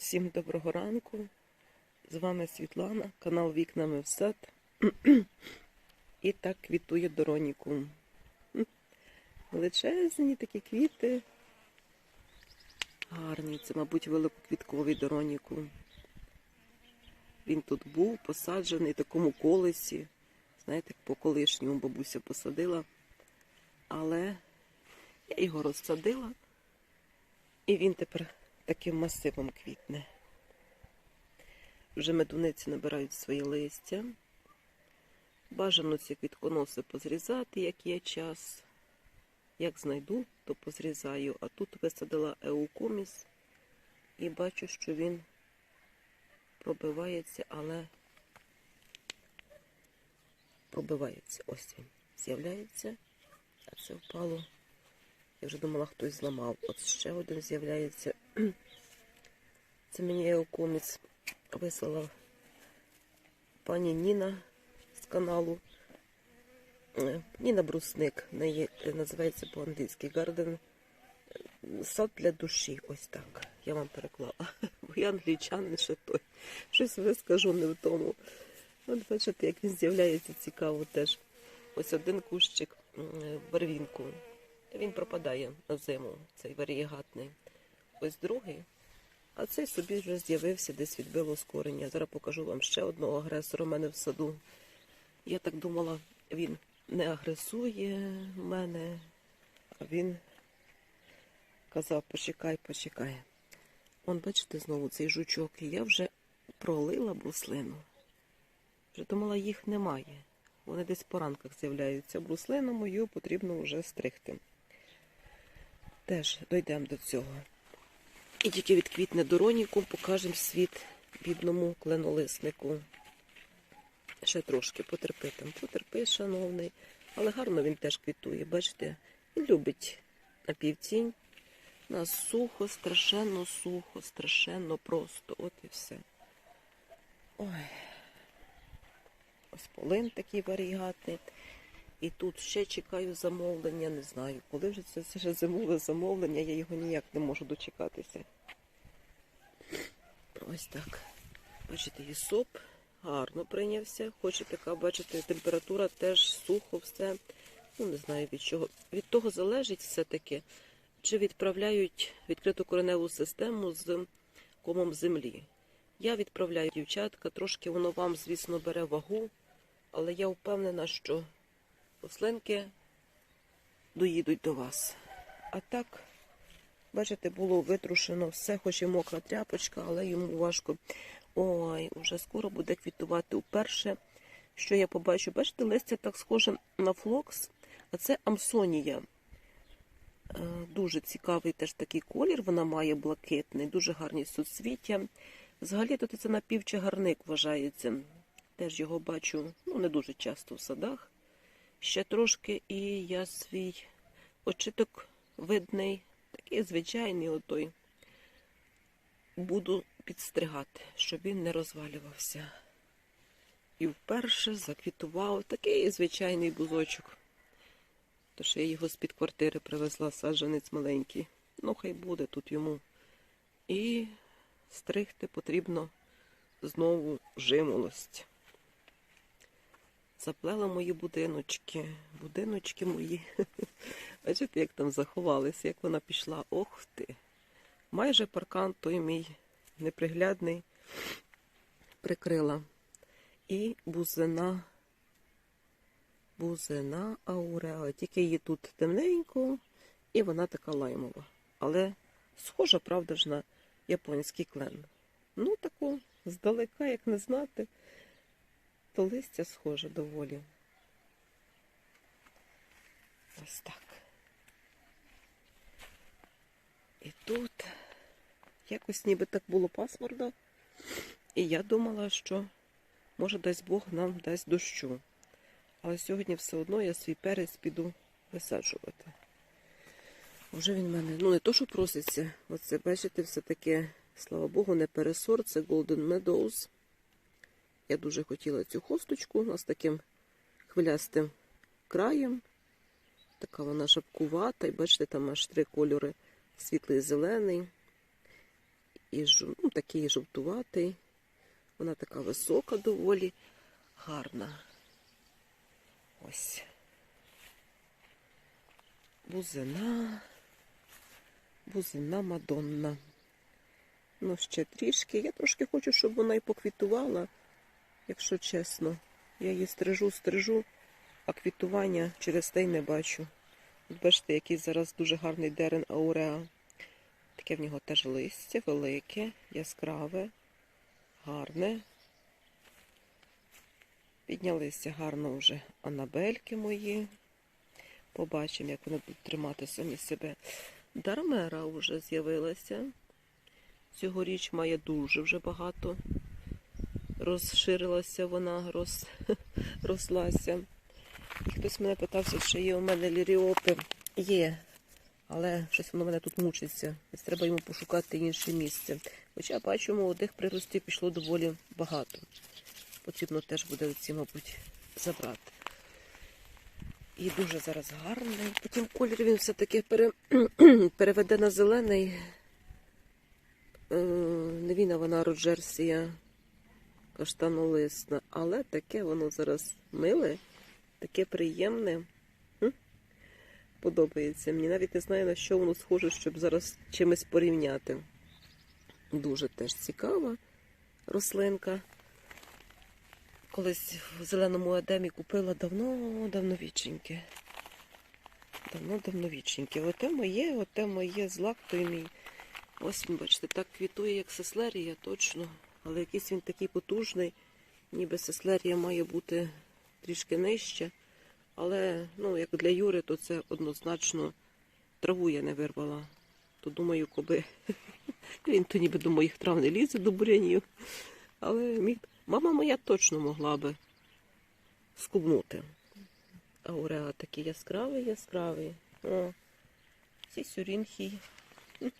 Всім доброго ранку. З вами Світлана, канал Вікнами в сад. І так квітує Дороніку. Величезні такі квіти. Гарні, це, мабуть, великоквітковий Дороніку. Він тут був посаджений в такому колесі. Знаєте, по колишньому бабуся посадила. Але я його розсадила. І він тепер таким масивом квітне. Вже медуниці набирають своє листя. Бажано ці квітконоси позрізати, як є час. Як знайду, то позрізаю. А тут висадила еукоміс і бачу, що він пробивається, але пробивається. Ось він з'являється, а це впало. Я вже думала, хтось зламав. От ще один з'являється. Це мені еокоміць вислала пані Ніна з каналу. Е, Ніна Брусник. Неї е, називається по-англійськи е, Сад для душі. Ось так. Я вам переклала. Бо я англічанин ще той. Щось вискажу не в тому. От бачите, як він з'являється цікаво теж. Ось один кущик барвінку. Він пропадає на зиму, цей варієгатний. Ось другий. А цей собі вже з'явився, десь відбило з корення. Зараз покажу вам ще одного агресора у мене в саду. Я так думала, він не агресує мене, а він казав, почекай, почекай. Он, бачите, знову цей жучок. Я вже пролила бруслину. Вже думала, їх немає. Вони десь по ранках з'являються. Бруслину мою потрібно вже стригти. Теж дійдемо до цього. І тільки відквітне дороніку, покажемо світ бідному кленолиснику. Ще трошки потерпи там, потерпи, шановний. Але гарно він теж квітує. Бачите, він любить напівтінь. У нас сухо, страшенно сухо, страшенно просто. От і все. Ой. Ось полин такий варігатний. І тут ще чекаю замовлення, не знаю, коли вже це, вже зимове замовлення, я його ніяк не можу дочекатися. Ось так. Бачите, і соп гарно прийнявся. Хоч і така, бачите, температура теж сухо, все. Ну, не знаю від чого. Від того залежить все-таки, чи відправляють відкриту кореневу систему з комом землі. Я відправляю дівчатка, трошки воно вам, звісно, бере вагу, але я впевнена, що Ослинки доїдуть до вас. А так, бачите, було витрушено все, хоч і мокра тряпочка, але йому важко. Ой, уже скоро буде квітувати. Уперше, що я побачу, бачите, листя так схоже на флокс, а це амсонія. Е, Дуже цікавий теж такий колір, вона має блакитний, дуже гарні суцвіття. Взагалі тут це напівчагарник вважається. Теж його бачу ну, не дуже часто в садах. Ще трошки і я свій очиток видний, такий звичайний отой, буду підстригати, щоб він не розвалювався. І вперше заквітував такий звичайний бузочок. Тож я його з-під квартири привезла саджанець маленький. Ну, хай буде тут йому. І стригти потрібно знову жимолость. Заплела мої будиночки, будиночки мої. Бачите, як там заховалися, як вона пішла. Ох ти. Майже паркан той мій неприглядний прикрила. І бузина, бузина ауреа. Тільки її тут темненько, і вона така лаймова. Але схожа, правда ж, на японський клен. Ну, таку здалека, як не знати то листя схоже доволі. Ось так. І тут якось ніби так було пасмурно, і я думала, що може дасть Бог нам дасть дощу. Але сьогодні все одно я свій перець піду висаджувати. Вже він в мене, ну не то, що проситься, оце, бачите, все таке, слава Богу, не пересорт, це Golden Meadows. Я дуже хотіла цю хосточку з таким хвилястим краєм. Така вона шапкувата. І бачите, там аж три кольори світлий зелений. і ну, такий жовтуватий. Вона така висока доволі гарна. Ось. Бузина. Бузина Мадонна. Ну, ще трішки. Я трошки хочу, щоб вона і поквітувала, якщо чесно. Я її стрижу, стрижу, а квітування через те й не бачу. От бачите, який зараз дуже гарний дерен ауреа. Таке в нього теж листя, велике, яскраве, гарне. Піднялися гарно вже анабельки мої. Побачимо, як вони будуть тримати самі себе. Дармера вже з'явилася. Цьогоріч має дуже вже багато. Розширилася вона, роз... рослася. І хтось мене питався, чи є у мене ліріопи. Є, але щось воно мене тут мучиться. Ось треба йому пошукати інше місце. Хоча бачу, молодих приростів пішло доволі багато. Потрібно теж буде оці, мабуть, забрати. І дуже зараз гарний. Потім колір він все-таки пере... переведе на зелений. Е, Не віна вона Роджерсія каштанолисна, але таке воно зараз миле, таке приємне. Подобається мені. Навіть не знаю, на що воно схоже, щоб зараз чимось порівняти. Дуже теж цікава рослинка. Колись в зеленому едемі купила давно, давновіченьке. Давно давновіченьке. Оте моє, оте моє злак той мій. Ось, бачите, так квітує, як сеслерія, точно. Але якийсь він такий потужний, ніби сеслерія має бути трішки нижче. Але ну, як для Юри, то це однозначно траву я не вирвала. То думаю, коби він то ніби до моїх трав не лізе до бурянів. Але міг... мама моя точно могла би скубнути. Ауреа такий яскравий, яскравий. О, ці сюрінхій.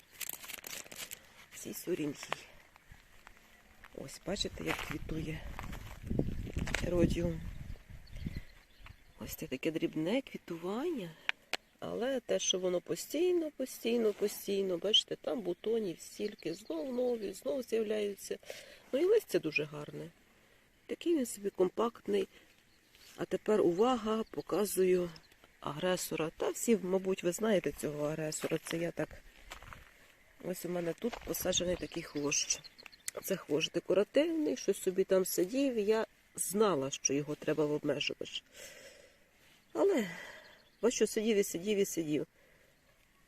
Ось, бачите, як квітує еродіум. Ось це таке дрібне квітування. Але те, що воно постійно, постійно, постійно, бачите, там бутонів стільки, знов нові, знов з'являються. Ну і листя дуже гарне. Такий він собі компактний. А тепер увага, показую агресора. Та всі, мабуть, ви знаєте цього агресора. Це я так. Ось у мене тут посаджений такий хвощ. Це хвощ декоративний, щось собі там сидів. Я знала, що його треба в обмежувач. Але бачу, сидів і сидів і сидів.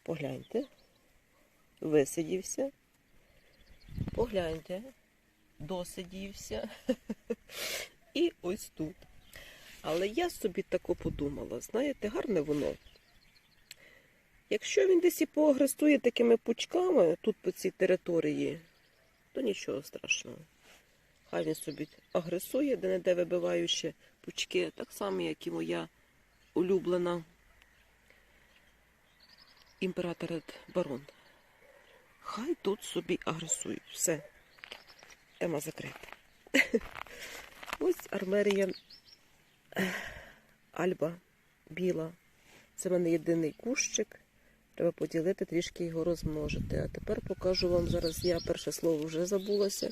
Погляньте. Висидівся. Погляньте. Досидівся. І ось тут. Але я собі тако подумала, знаєте, гарне воно. Якщо він десь і поагресує такими пучками тут по цій території, то нічого страшного. Хай він собі агресує, де-не-де вибиваючи пучки, так само, як і моя улюблена імператор барон. Хай тут собі агресують. Все. Тема закрита. Ось армерія Альба біла. Це в мене єдиний кущик. Треба поділити, трішки його розмножити. А тепер покажу вам зараз. Я перше слово вже забулася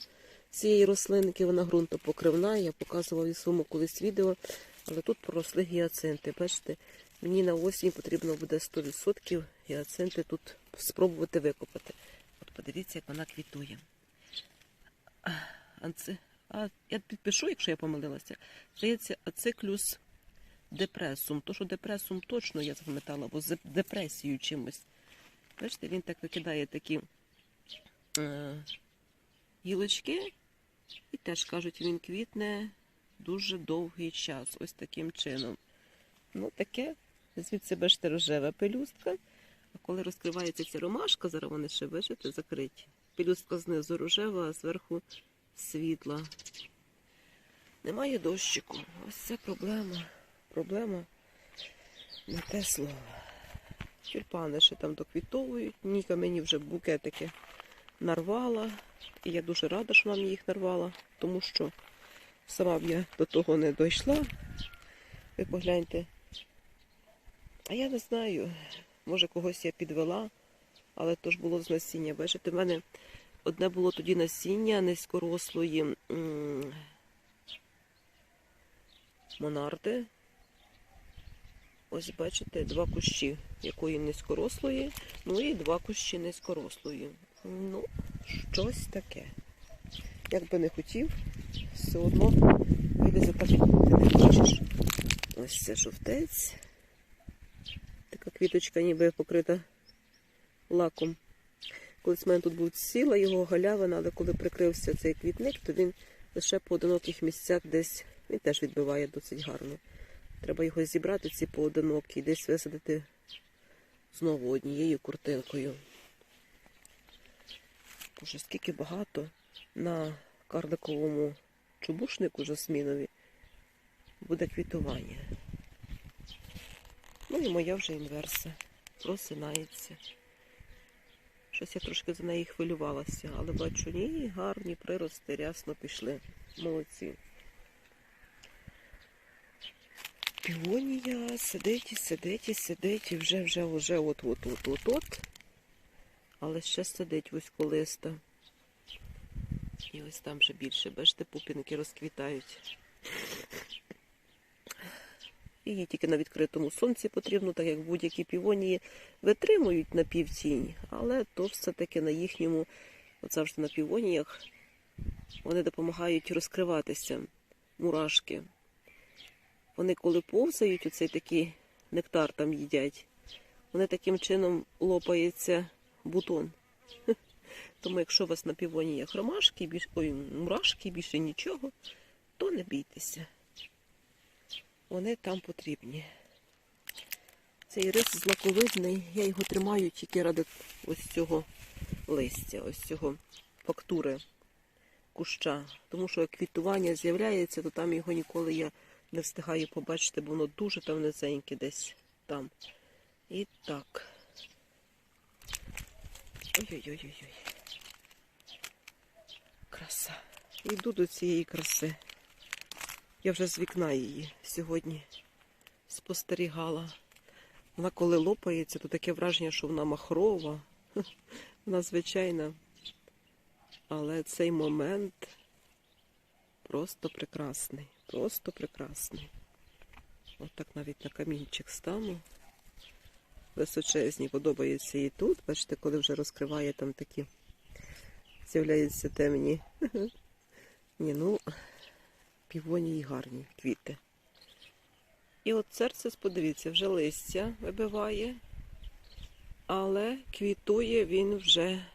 цієї рослинки. Вона ґрунтопокривна. Я показувала в своєму колись відео. Але тут проросли гіацинти. Бачите, мені на осінь потрібно буде 100% гіацинти тут спробувати викопати. От подивіться, як вона квітує. А, анци- а, я підпишу, якщо я помилилася. Здається, ациклюс депресум. То, що депресум точно я запам'ятала, бо з депресією чимось. Бачите, він так викидає такі е, гілочки, і теж кажуть, він квітне дуже довгий час. Ось таким чином. Ну, таке, звідси бачите, рожева пелюстка. А коли розкривається ця ромашка, зараз вони ще бачите, закриті. Пелюстка знизу рожева, а зверху світла. Немає дощику. Ось це проблема. Проблема не те слово. Тюльпани ще там доквітовують. Ніка мені вже букетики нарвала. І я дуже рада, що вона їх нарвала, тому що сама б я до того не дійшла. Ви погляньте. А я не знаю, може когось я підвела, але то ж було з насіння. Бачите, в мене Одне було тоді насіння низькорослої монарди. Ось бачите, два кущі якої низькорослої, ну і два кущі низькорослої. Ну, щось таке. Як би не хотів, все одно як ти не хочеш. Ось це жовтець. Така квіточка ніби покрита лаком. Колись в мене тут був ціла його галявина, але коли прикрився цей квітник, то він лише по одиноких місцях десь він теж відбиває досить гарно. Треба його зібрати, ці поодинокі, і десь висадити знову однією куртинкою. Боже, скільки багато на карликовому чубушнику жасмінові буде квітування. Ну і моя вже інверса просинається. Щось я трошки за неї хвилювалася, але бачу, ні, гарні прирости рясно пішли. Молодці. Півонія сидить і сидить і сидить, і вже вже вже от от от от от. Але ще сидить вузьколиста. І ось там вже більше, бачите, пупінки розквітають. Її тільки на відкритому сонці потрібно, так як будь-які півонії витримують на півтінь, але то все-таки на їхньому, от завжди на півоніях, вони допомагають розкриватися, мурашки. Вони коли повзають, оцей такий нектар там їдять, вони таким чином лопається бутон. Тому якщо у вас на півоніях ромашки, більш, ой, мурашки, більше нічого, то не бійтеся. Вони там потрібні. Цей рис злаковидний, я його тримаю тільки ради ось цього листя, ось цього фактури куща. Тому що як квітування з'являється, то там його ніколи я не встигаю побачити, бо воно дуже там низеньке десь там. І так. Ой-ой-ой-ой. Краса. Йду до цієї краси. Я вже з вікна її сьогодні спостерігала. Вона коли лопається, то таке враження, що вона махрова. Вона звичайна. Але цей момент просто прекрасний. Просто прекрасний. От так навіть на камінчик стану. Височезні подобається і тут. Бачите, коли вже розкриває там такі, з'являються темні. Ні, ну, півонії гарні квіти. І от серце, подивіться, вже листя вибиває, але квітує він вже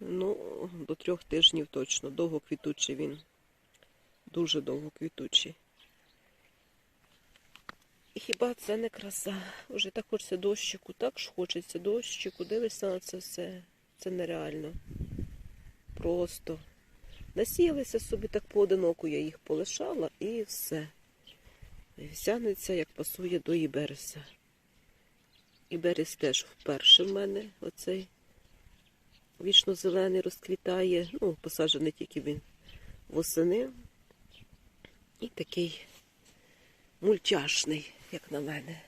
ну, до трьох тижнів точно. Довго квітучий він. Дуже довго квітучий. І хіба це не краса? Уже так хочеться дощику, так ж хочеться дощику. Дивишся на це все. Це нереально. Просто. Насіялися собі так поодиноко, я їх полишала і все. І як пасує до Ібериса. Іберіс теж вперше в мене оцей вічно зелений розквітає. Ну, посаджений тільки він восени. І такий мультяшний, як на мене.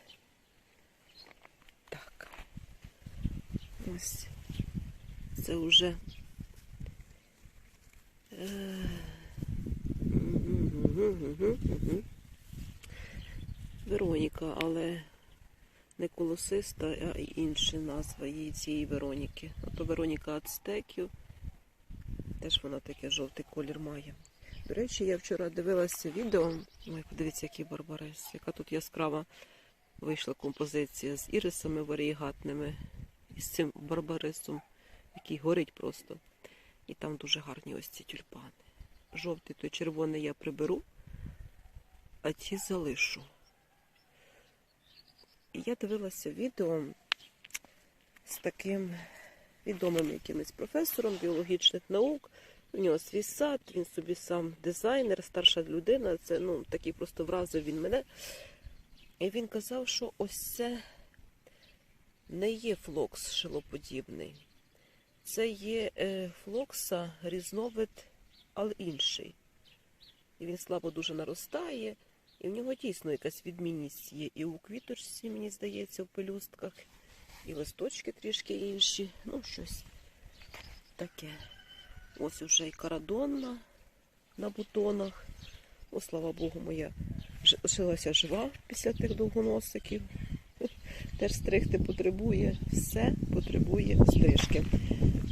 Так. Ось. Це вже. Е, Вероніка, але не колосиста, а інша назва її цієї Вероніки. Ото Вероніка Ацтеків. Теж вона таке жовтий колір має. До речі, я вчора дивилася відео. Ой, подивіться, який барбарис, яка тут яскрава вийшла композиція з ірисами варієгатними і з цим барбарисом, який горить просто. І там дуже гарні ось ці тюльпани. Жовтий той червоний я приберу, а ті залишу. І я дивилася відео з таким відомим якимось професором біологічних наук. У нього свій сад, він собі сам дизайнер, старша людина. Це ну, такий просто вразив він мене. І він казав, що ось це не є флокс шилоподібний. Це є е, флокса різновид, але інший. І він слабо дуже наростає, і в нього дійсно якась відмінність є. І у квіточці, мені здається, в пелюстках, і листочки трішки інші. Ну, щось таке. Ось уже і карадонна на бутонах. О, слава Богу, моя лишилася жива після тих довгоносиків. Теж стригти потребує, все потребує стрижки.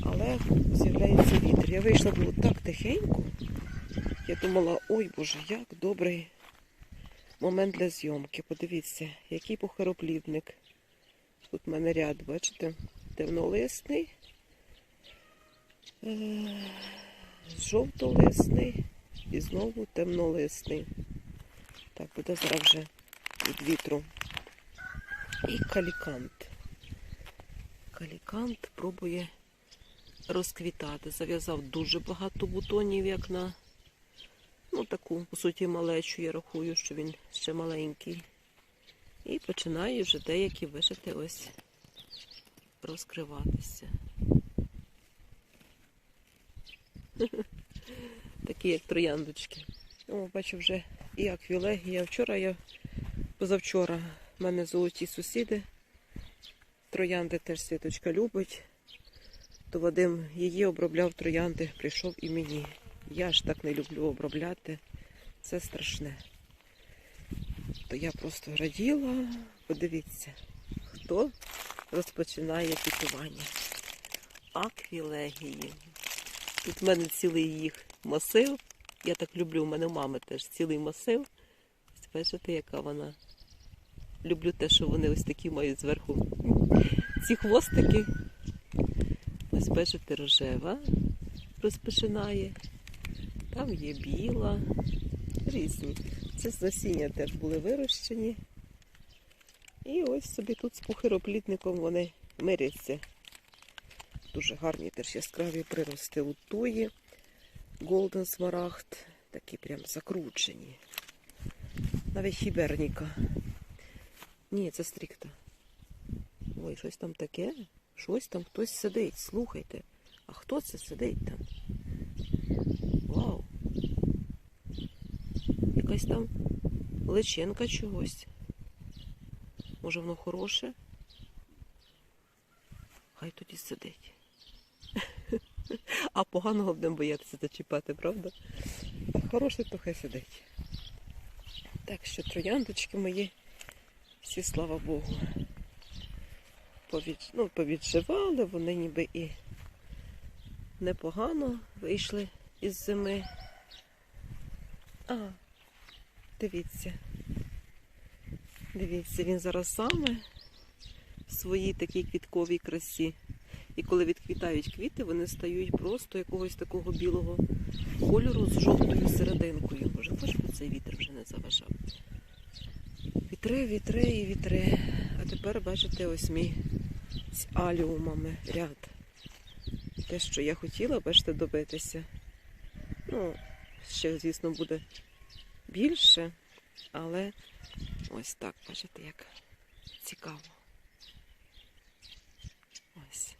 Але з'являється вітер. Я вийшла було так тихенько. Я думала, ой Боже, як добрий момент для зйомки. Подивіться, який похороплівник. Тут в мене ряд, бачите, темнолисний, жовтолисний і знову темнолисний. Так, буде зараз вже від вітру. І калікант. Калікант пробує розквітати. Зав'язав дуже багато бутонів, як на ну, таку, по суті, малечу. Я рахую, що він ще маленький. І починає вже деякі вишити ось розкриватися. Такі, як трояндочки. О, бачу вже і аквілегія. Вчора я, позавчора, в мене золоті сусіди. Троянди теж світочка любить. То Вадим її обробляв троянди, прийшов і мені. Я ж так не люблю обробляти. Це страшне. То я просто раділа. Подивіться, хто розпочинає квітування. Аквілегії. Тут в мене цілий їх масив. Я так люблю, у мене у мами теж цілий масив. Ось Бачите, яка вона. Люблю те, що вони ось такі мають зверху. Ці хвостики. Ось бачите, рожева розпочинає. Там є біла. Різні. Це з насіння теж були вирощені. І ось собі тут з пухироплітником вони миряться. Дуже гарні теж яскраві прирости у туї. Голден смарагд. Такі прям закручені. Навіть хіберніка. Ні, це стрікта. Ой, щось там таке. Щось там хтось сидить. Слухайте. А хто це сидить там? Вау. Якась там личинка чогось. Може воно хороше? Хай тоді сидить. А поганого будемо боятися зачіпати, правда? Хороший то хай сидить. Так що трояндочки мої, всі слава Богу. Повід... Ну, повідживали, вони ніби і непогано вийшли із зими. А, дивіться. Дивіться, він зараз саме в своїй такій квітковій красі. І коли відквітають квіти, вони стають просто якогось такого білого кольору з жовтою серединкою. Може, хоч би цей вітер вже не заважав. Вітри, вітри і вітри. А тепер бачите ось мій з аліумами ряд. Те, що я хотіла, бачите, добитися. Ну, ще, звісно, буде більше, але ось так, бачите, як цікаво. Ось.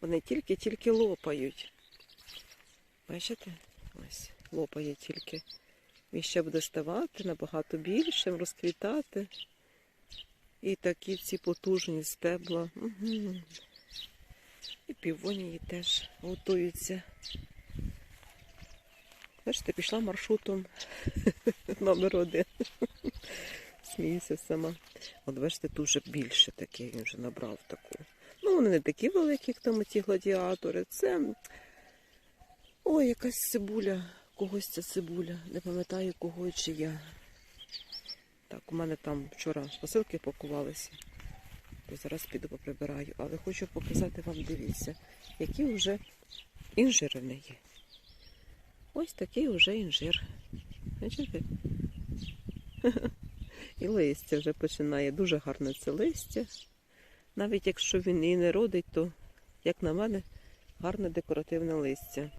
Вони тільки-тільки лопають. Бачите? Ось, лопає тільки. Він ще буде ставати набагато більшим, розквітати. І такі ці потужні стебла. Угу. І півонії теж готуються. Бачите, пішла маршрутом номер один. Сміюся сама. От бачите, тут вже більше таке, він вже набрав таку. Вони не такі великі, як там ті гладіатори. Це. Ой, якась цибуля. Когось ця цибуля. Не пам'ятаю кого і чия. Так, у мене там вчора посилки пакувалися. То зараз піду поприбираю. Але хочу показати вам, дивіться, які вже інжири в неї. Ось такий вже інжир. Бачите? І листя вже починає. Дуже гарне це листя. Навіть якщо він і не родить, то, як на мене, гарне декоративне листя.